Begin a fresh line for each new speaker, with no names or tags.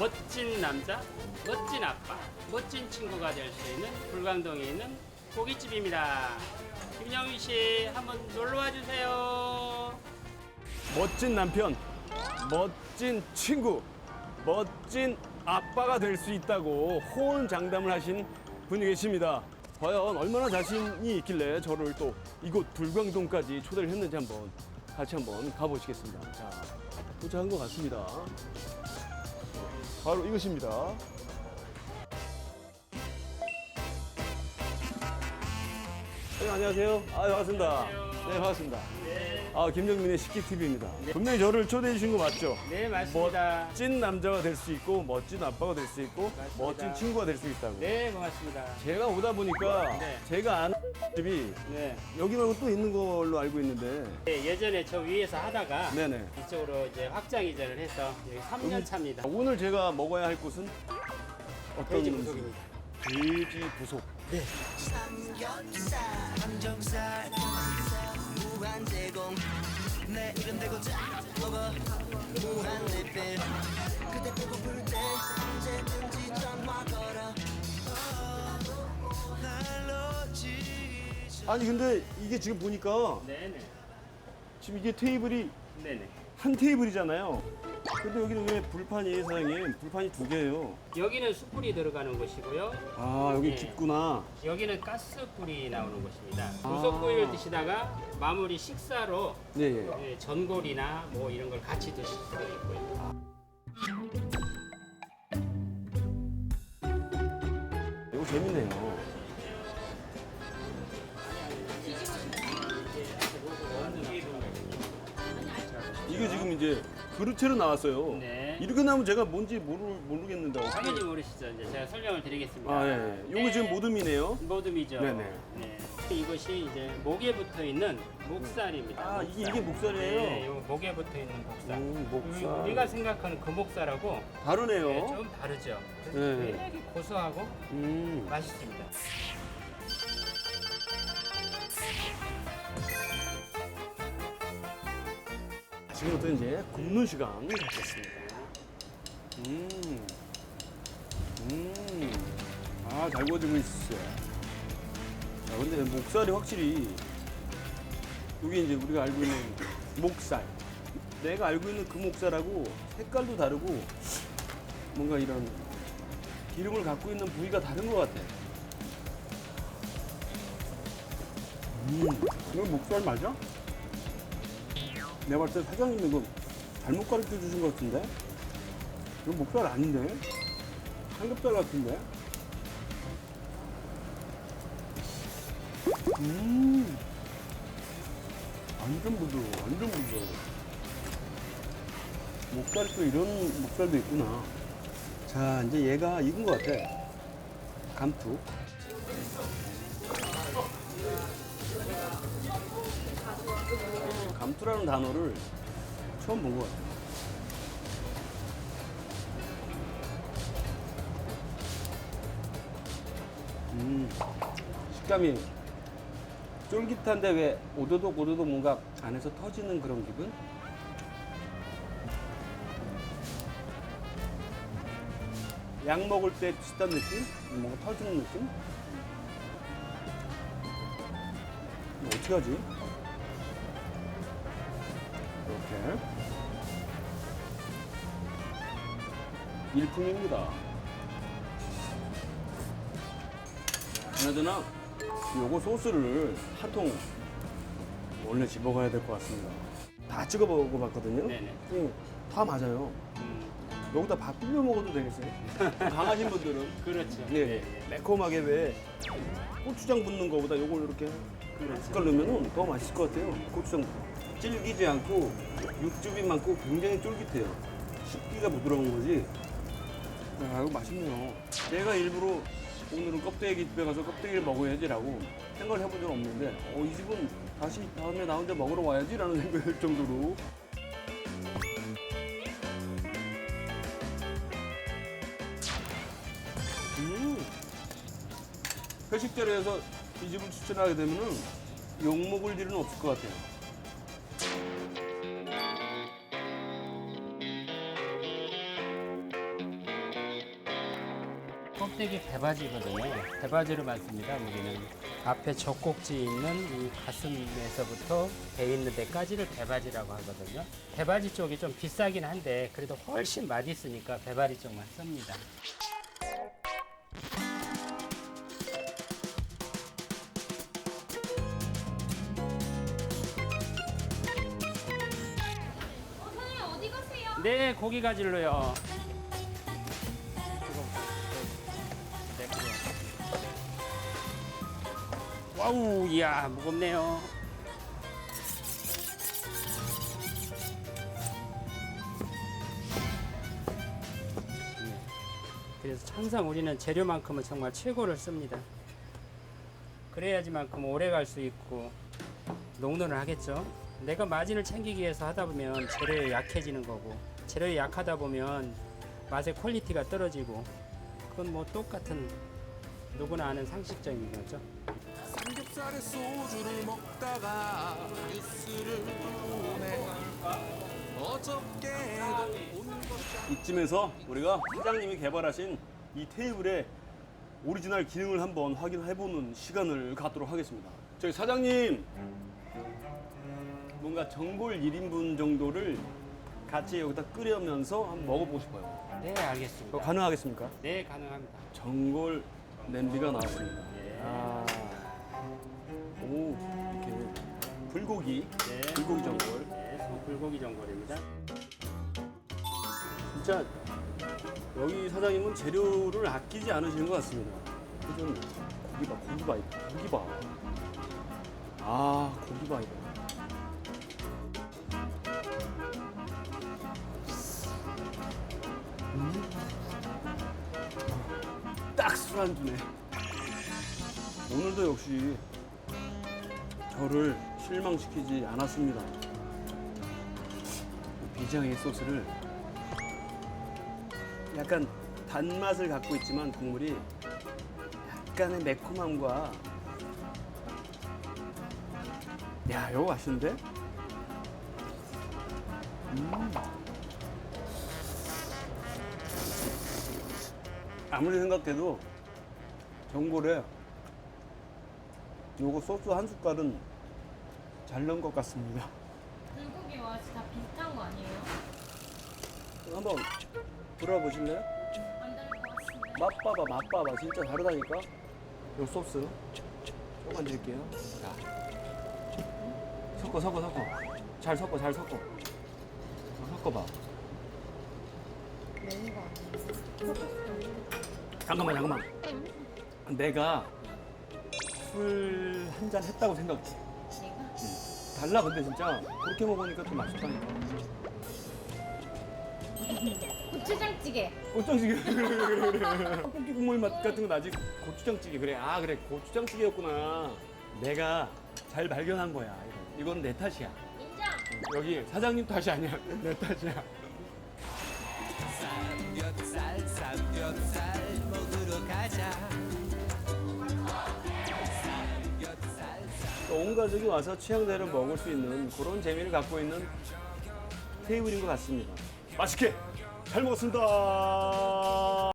멋진 남자, 멋진 아빠, 멋진 친구가 될 수 있는 불광동에 있는 고깃집입니다. 김영희 씨 한번 놀러 와 주세요.
멋진 남편, 멋진 친구, 멋진 아빠가 될 수 있다고 호언장담을 하신 분이 계십니다. 과연 얼마나 자신이 있길래 저를 또 이곳 불광동까지 초대를 했는지 한번 같이 한번 가보시겠습니다. 자, 도착한 것 같습니다. 바로 이것입니다. 네, 안녕하세요. 아, 반갑습니다. 네, 반갑습니다.
네,
아, 김정민의 식기TV입니다. 분명히 저를 초대해 주신 거 맞죠?
네 맞습니다.
멋진 남자가 될 수 있고, 멋진 아빠가 될 수 있고,
맞습니다.
멋진 친구가 될 수 있다고.
네 고맙습니다.
제가 오다 보니까
네.
제가 아는 집이
네.
여기 말고 또 있는 걸로 알고 있는데.
네, 예전에 저 위에서 하다가
네네.
이쪽으로 이제 확장 이전을 해서 여기 3년 차입니다.
오늘 제가 먹어야 할 곳은 어떤
돼지? 부속입니다.
돼지 부속.
삼겹살 항정살 무한 제공 내 이름 대고 자 먹어 무한 리필 그때 배고플 때 언제든지 전화 걸어 날로 지쳐
아니 근데 이게 지금 보니까
네네.
지금 이게 테이블이
네네.
한 테이블이잖아요. 근데 여기는 왜 불판이 사장님? 불판이 두 개예요.
여기는 숯불이 들어가는 곳이고요.
아 여기
네.
깊구나.
여기는 가스불이 나오는 곳입니다.
아.
고속구이를 드시다가 마무리 식사로
네. 예.
예, 전골이나 뭐 이런 걸 같이 드실 수가 있고요.
이거 재밌네요. 이게 지금 이제 그릇채로 나왔어요.
네.
이렇게 나오면 제가 뭔지 모르, 모르겠는데.
당연히 모르시죠. 이제 제가 설명을 드리겠습니다.
아, 예. 예. 요거
네.
지금 모듬이네요.
모듬이죠.
네네.
네. 이것이 이제 목에 붙어 있는 목살입니다.
아, 이게, 이게 목살이에요?
네, 요 목에 붙어 있는 목살.
음, 목살.
우- 우리가 생각하는 그 목살하고
다르네요.
네, 좀 다르죠. 그래서
네.
되게 고소하고
음.
맛있습니다.
지금부터 이제 굽는 시간 갖겠습니다. 음. 음. 아, 잘 구워지고 있어요. 자, 근데 목살이 확실히, 이게 이제 우리가 알고 있는 목살. 내가 알고 있는 그 목살하고 색깔도 다르고, 뭔가 이런 기름을 갖고 있는 부위가 다른 것 같아. 음, 이거 목살 맞아? 내가 봤을 때 사장님 이거 잘못 가르쳐 주신 것 같은데? 이거 목살 아닌데? 삼겹살 같은데? 음, 완전 부드러워, 완전 부드러워. 목살이 또 이런 목살도 있구나. 자, 이제 얘가 익은 것 같아. 감투. 감투라는 단어를 처음 본 것 같아요. 음, 식감이 쫄깃한데 왜 오도독 오도독 뭔가 안에서 터지는 그런 기분? 약 먹을 때 비슷한 느낌? 뭔가 터지는 느낌? 어떻게 하지? 이렇게 일품입니다. 그나저나 요거 소스를 한 통 원래 집어가야 될 것 같습니다. 다 찍어 먹어봤거든요.
네네.
음, 다 맞아요.
음,
여기다 밥 비벼 먹어도 되겠어요. 강하신 분들은
그렇죠.
네, 매콤하게 왜 고추장 붓는 거보다 요걸 이렇게
그렇죠.
숟갈 넣으면 더 맛있을 것 같아요. 고추장 질기지 않고 육즙이 많고 굉장히 쫄깃해요. 식기가 부드러운 거지. 야, 이거 맛있네요. 내가 일부러 오늘은 껍데기 집에 가서 껍데기를 먹어야지라고 생각을 해본 적은 없는데 어, 이 집은 다시 다음에 나 혼자 먹으러 와야지라는 생각이 들 정도로 음. 회식 자리에서 이 집을 추천하게 되면은 욕 먹을 일은 없을 것 같아요.
껍데기 배바지거든요. 배바지로 많습니다. 여기는 앞에 젖꼭지 있는 이 가슴에서부터 배 있는 데까지를 배바지라고 하거든요. 배바지 쪽이 좀 비싸긴 한데 그래도 훨씬 맛있으니까 배바지 쪽만 씁니다. 네, 고기 가질로요. 와우, 이야, 무겁네요. 네. 그래서 항상 우리는 재료만큼은 정말 최고를 씁니다. 그래야지만큼 오래 갈 수 있고 농론을 하겠죠. 내가 마진을 챙기기 위해서 하다 보면 재료에 약해지는 거고 재료에 약하다 보면 맛의 퀄리티가 떨어지고 그건 뭐 똑같은 누구나 아는 상식적인 거죠.
삼겹살에 소주를 먹다가 뉴스를 보네 어저께도
이쯤에서 우리가 사장님이 개발하신 이 테이블의 오리지널 기능을 한번 확인해보는 시간을 갖도록 하겠습니다. 저희 사장님, 뭔가 전골 1인분 정도를 같이 여기다 끓여면서 한번 먹어보고 싶어요.
네,
그거
알겠습니다.
가능하겠습니까?
네, 가능합니다.
전골 냄비가 나왔습니다. 아, 오, 이렇게 불고기,
네.
불고기 전골.
네, 소 불고기 전골입니다.
진짜 여기 사장님은 재료를 아끼지 않으시는 것 같습니다. 좀 고기 봐, 고기 봐. 고기 봐. 아, 고기 봐, 이거. 딱 술안주네. 오늘도 역시 저를 실망시키지 않았습니다. 비장의 소스를 약간 단맛을 갖고 있지만 국물이 약간의 매콤함과 야 이거 맛있는데? 음. 아무리 생각해도 전골에 요거 소스 한 숟갈은 잘 넣은 것 같습니다.
불고기 맛이 다 비슷한 거 아니에요?
한번 들어보실래요?
안 다를 것 같습니다.
맛봐봐 맛봐봐 진짜 다르다니까 요 소스 조금만 드릴게요 자 섞어 섞어 섞어 잘 섞어 잘 섞어 어, 섞어봐? 잠깐만 잠깐만. 내가 술 한 잔 했다고 생각해? 달라 근데 진짜. 그렇게 먹으니까 또 맛있다니까.
고추장찌개.
고추장찌개. 떡볶이 국물 맛 같은 거 나지? 고추장찌개. 그래. 아 그래. 고추장찌개였구나. 내가 잘 발견한 거야. 이건 내 탓이야.
인정.
여기 사장님 탓이 아니야. 내 탓이야 온 가족이 와서 취향대로 먹을 수 있는 그런 재미를 갖고 있는 테이블인 것 같습니다. 맛있게 잘 먹었습니다